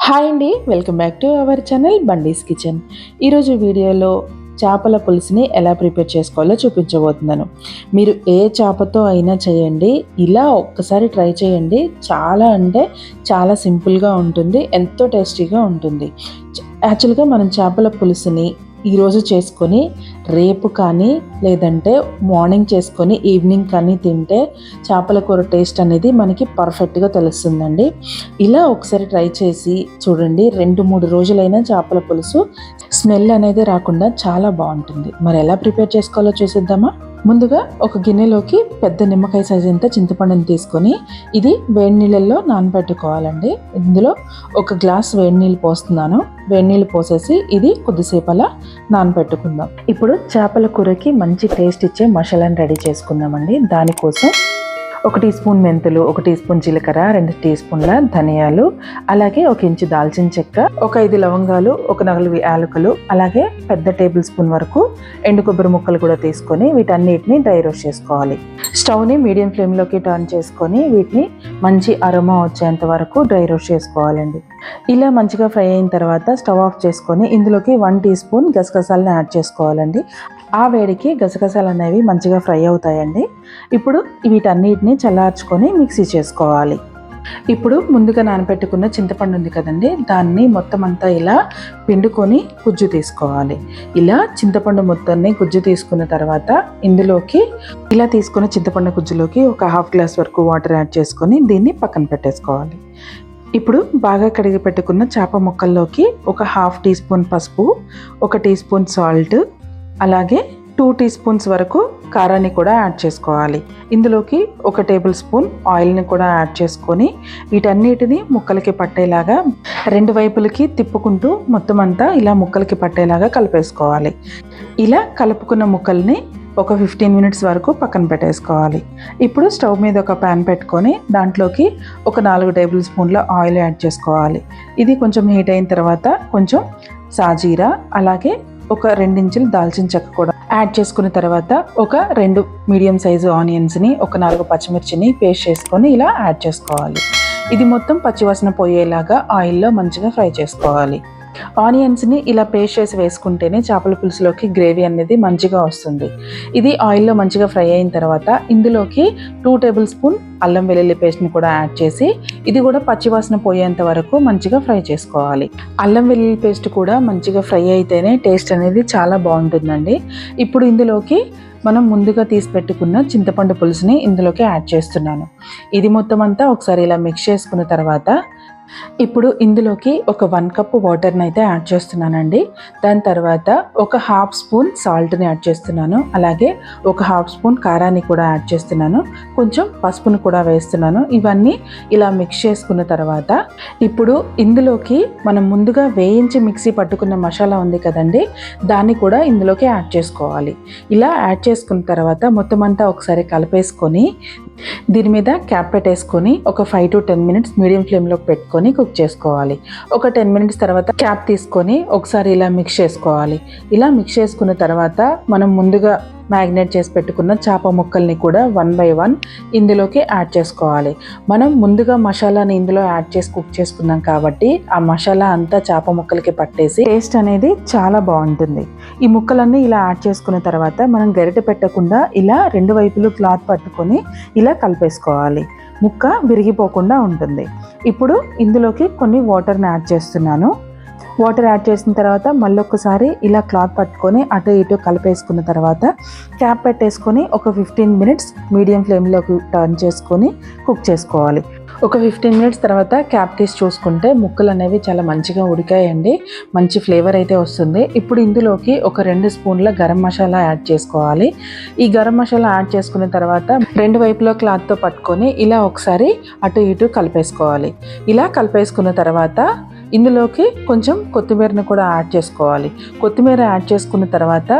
Hi అండి welcome back to our channel Bandi's kitchen. ఈరోజు వీడియోలో చేపల పులుసుని ఎలా ప్రిపేర్ చేసుకోవాలో చూపించబోతున్నాను. మీరు ఏ చేపతో అయినా చేయండి ఇలా ఒక్కసారి ట్రై చేయండి. చాలా అంటే చాలా సింపుల్గా ఉంటుంది ఎంతో టేస్టీగా ఉంటుంది. యాక్చువల్గా మనం చేపల పులుసుని ఈరోజు చేసుకొని రేపు కానీ లేదంటే మార్నింగ్ చేసుకొని ఈవినింగ్ కానీ తింటే చేపల కూర టేస్ట్ అనేది మనకి పర్ఫెక్ట్గా తెలుస్తుందండి. ఇలా ఒకసారి ట్రై చేసి చూడండి. రెండు మూడు రోజులైనా చేపల పులుసు స్మెల్ అనేది రాకుండా చాలా బాగుంటుంది. మరి ఎలా ప్రిపేర్ చేసుకోవాలో చూసిద్దామా? ముందుగా ఒక గిన్నెలోకి పెద్ద నిమ్మకాయ సైజు ఎంత చింతపండుని తీసుకొని ఇది వేడి నీళ్ళల్లో నానబెట్టుకోవాలండి. ఇందులో ఒక గ్లాస్ వేడి నీళ్ళు పోస్తున్నాను. వేడి నీళ్ళు పోసేసి ఇది కొద్దిసేపు అలా నానబెట్టుకుందాం. ఇప్పుడు చేపల కూరకి మంచి టేస్ట్ ఇచ్చే మసాలాని రెడీ చేసుకుందామండి. దానికోసం ఒక టీ స్పూన్ మెంతులు ఒక టీ స్పూన్ జీలకర్ర రెండు టీ స్పూన్ల ధనియాలు అలాగే ఒక ఇంచు దాల్చిన చెక్క ఒక ఐదు లవంగాలు ఒక నలుగు యాలకులు అలాగే పెద్ద టేబుల్ స్పూన్ వరకు ఎండు కొబ్బరి ముక్కలు కూడా తీసుకొని వీటన్నిటిని డ్రై రోస్ట్ చేసుకోవాలి. స్టవ్ని మీడియం ఫ్లేమ్లోకి టర్న్ చేసుకొని వీటిని మంచి అరోమా వచ్చేంత వరకు డ్రై రోస్ట్ చేసుకోవాలండి. ఇలా మంచిగా ఫ్రై అయిన తర్వాత స్టవ్ ఆఫ్ చేసుకొని ఇందులోకి వన్ టీ స్పూన్ గసగసాలను యాడ్ చేసుకోవాలండి. ఆ వేడికి గసగసాలు అనేవి మంచిగా ఫ్రై అవుతాయండి. ఇప్పుడు వీటన్నిటిని చల్లార్చుకొని మిక్సీ చేసుకోవాలి. ఇప్పుడు ముందుగా నానబెట్టుకున్న చింతపండు ఉంది కదండి దాన్ని మొత్తం అంతా ఇలా పిండుకొని గుజ్జు తీసుకోవాలి. ఇలా చింతపండు మొత్తాన్ని గుజ్జు తీసుకున్న తర్వాత ఇందులోకి ఇలా తీసుకున్న చింతపండు గుజ్జులోకి ఒక హాఫ్ గ్లాస్ వరకు వాటర్ యాడ్ చేసుకొని దీన్ని పక్కన పెట్టేసుకోవాలి. ఇప్పుడు బాగా కడిగి పెట్టుకున్న చేప ముక్కల్లోకి ఒక హాఫ్ టీ స్పూన్ పసుపు ఒక టీ స్పూన్ సాల్ట్ అలాగే టూ టీ స్పూన్స్ వరకు కారాన్ని కూడా యాడ్ చేసుకోవాలి. ఇందులోకి ఒక టేబుల్ స్పూన్ ఆయిల్ని కూడా యాడ్ చేసుకొని వీటన్నిటిని ముక్కలకి పట్టేలాగా రెండు వైపులకి తిప్పుకుంటూ మొత్తం అంతా ఇలా ముక్కలకి పట్టేలాగా కలిపేసుకోవాలి. ఇలా కలుపుకున్న ముక్కల్ని ఒక ఫిఫ్టీన్ మినిట్స్ వరకు పక్కన పెట్టేసుకోవాలి. ఇప్పుడు స్టవ్ మీద ఒక ప్యాన్ పెట్టుకొని దాంట్లోకి ఒక నాలుగు టేబుల్ స్పూన్ల ఆయిల్ యాడ్ చేసుకోవాలి. ఇది కొంచెం హీట్ అయిన తర్వాత కొంచెం సాజీరా అలాగే ఒక రెండించులు దాల్చిన చెక్క కూడా యాడ్ చేసుకున్న తర్వాత ఒక రెండు మీడియం సైజు ఆనియన్స్ని ఒక నాలుగు పచ్చిమిర్చిని పేస్ట్ చేసుకొని ఇలా యాడ్ చేసుకోవాలి. ఇది మొత్తం పచ్చివాసన పోయేలాగా ఆయిల్లో మంచిగా ఫ్రై చేసుకోవాలి. ఆనియన్స్ని ఇలా పేస్ట్ చేసి వేసుకుంటేనే చేపల పులుసులోకి గ్రేవీ అనేది మంచిగా వస్తుంది. ఇది ఆయిల్లో మంచిగా ఫ్రై అయిన తర్వాత ఇందులోకి టూ టేబుల్ స్పూన్ అల్లం వెల్లుల్లి పేస్ట్ని కూడా యాడ్ చేసి ఇది కూడా పచ్చివాసన పోయేంత వరకు మంచిగా ఫ్రై చేసుకోవాలి. అల్లం వెల్లుల్లి పేస్ట్ కూడా మంచిగా ఫ్రై అయితేనే టేస్ట్ అనేది చాలా బాగుంటుందండి. ఇప్పుడు ఇందులోకి మనం ముందుగా తీసి పెట్టుకున్న చింతపండు పులుసుని ఇందులోకి యాడ్ చేస్తున్నాను. ఇది మొత్తం అంతా ఒకసారి ఇలా మిక్స్ చేసుకున్న తర్వాత ఇప్పుడు ఇందులోకి ఒక వన్ కప్ వాటర్ని అయితే యాడ్ చేస్తున్నానండి. దాని తర్వాత ఒక హాఫ్ స్పూన్ సాల్ట్ని యాడ్ చేస్తున్నాను. అలాగే ఒక హాఫ్ స్పూన్ కారాన్ని కూడా యాడ్ చేస్తున్నాను. కొంచెం పసుపును కూడా వేస్తున్నాను. ఇవన్నీ ఇలా మిక్స్ చేసుకున్న తర్వాత ఇప్పుడు ఇందులోకి మనం ముందుగా వేయించి మిక్సీ పట్టుకున్న మసాలా ఉంది కదండి దాన్ని కూడా ఇందులోకి యాడ్ చేసుకోవాలి. ఇలా యాడ్ చేసుకున్న తర్వాత మొత్తం అంతా ఒకసారి కలిపేసుకొని దీని మీద క్యాప్ పెట్టేసుకొని ఒక five to ten minutes medium ఫ్లేమ్లో పెట్టుకొని కుక్ చేసుకోవాలి. ఒక టెన్ మినిట్స్ తర్వాత క్యాప్ తీసుకొని ఒకసారి ఇలా మిక్స్ చేసుకోవాలి. ఇలా మిక్స్ చేసుకున్న తర్వాత మనం ముందుగా మ్యాగ్నేట్ చేసి పెట్టుకున్న చేప ముక్కల్ని కూడా వన్ బై వన్ ఇందులోకి యాడ్ చేసుకోవాలి. మనం ముందుగా మసాలాని ఇందులో యాడ్ చేసి కుక్ చేసుకున్నాం కాబట్టి ఆ మసాలా అంతా చేప ముక్కలకి పట్టేసి టేస్ట్ అనేది చాలా బాగుంటుంది. ఈ ముక్కలన్నీ ఇలా యాడ్ చేసుకున్న తర్వాత మనం గరిటె పెట్టకుండా ఇలా రెండు వైపులు క్లాత్ పట్టుకొని ఇలా కలిపేసుకోవాలి. ముక్క విరిగిపోకుండా ఉంటుంది. ఇప్పుడు ఇందులోకి కొన్ని వాటర్ని యాడ్ చేస్తున్నాను. వాటర్ యాడ్ చేసిన తర్వాత మళ్ళీ ఒకసారి ఇలా క్లాత్ పట్టుకొని అటు ఇటు కలిపేసుకున్న తర్వాత క్యాప్ పెట్టేసుకొని ఒక ఫిఫ్టీన్ మినిట్స్ మీడియం ఫ్లేమ్లోకి టర్న్ చేసుకొని కుక్ చేసుకోవాలి. ఒక ఫిఫ్టీన్ మినిట్స్ తర్వాత క్యాప్ తీసి చూసుకుంటే ముక్కలు అనేవి చాలా మంచిగా ఉడికాయండి. మంచి ఫ్లేవర్ అయితే వస్తుంది. ఇప్పుడు ఇందులోకి ఒక రెండు స్పూన్ల గరం మసాలా యాడ్ చేసుకోవాలి. ఈ గరం మసాలా యాడ్ చేసుకున్న తర్వాత రెండు వైపులో క్లాత్తో పట్టుకొని ఇలా ఒకసారి అటు ఇటు కలిపేసుకోవాలి. ఇలా కలిపేసుకున్న తర్వాత ఇందులోకి కొంచెం కొత్తిమీరని కూడా యాడ్ చేసుకోవాలి. కొత్తిమీర యాడ్ చేసుకున్న తర్వాత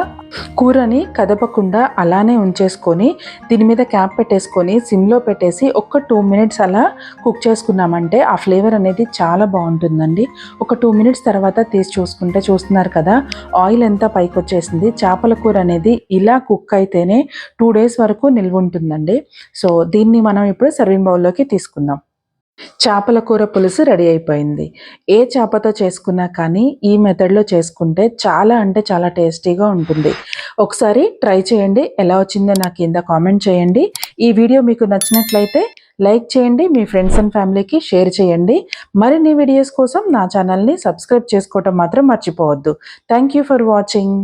కూరని కదపకుండా అలానే ఉంచేసుకొని దీని మీద క్యాప్ పెట్టేసుకొని సిమ్లో పెట్టేసి ఒక టూ మినిట్స్ అలా కుక్ చేసుకున్నామంటే ఆ ఫ్లేవర్ అనేది చాలా బాగుంటుందండి. ఒక టూ మినిట్స్ తర్వాత తీసి చూసుకుంటే చూస్తున్నారు కదా ఆయిల్ ఎంత పైకి వచ్చేసింది. చేపల కూర అనేది ఇలా కుక్ అయితేనే టూ డేస్ వరకు నిల్వ ఉంటుందండి. సో దీన్ని మనం ఇప్పుడు సర్వింగ్ బౌల్లోకి తీసుకుందాం. చేపల కూర పులుసు రెడీ అయిపోయింది. ఏ చేపతో చేసుకున్నా కానీ ఈ మెథడ్లో చేసుకుంటే చాలా అంటే చాలా టేస్టీగా ఉంటుంది. ఒకసారి ట్రై చేయండి. ఎలా వచ్చిందో నాకు కింద కామెంట్ చేయండి. ఈ వీడియో మీకు నచ్చినట్లయితే లైక్ చేయండి. మీ ఫ్రెండ్స్ అండ్ ఫ్యామిలీకి షేర్ చేయండి. మరిన్ని వీడియోస్ కోసం నా ఛానల్ని సబ్స్క్రైబ్ చేసుకోవటం మాత్రం మర్చిపోవద్దు. Thank you for watching.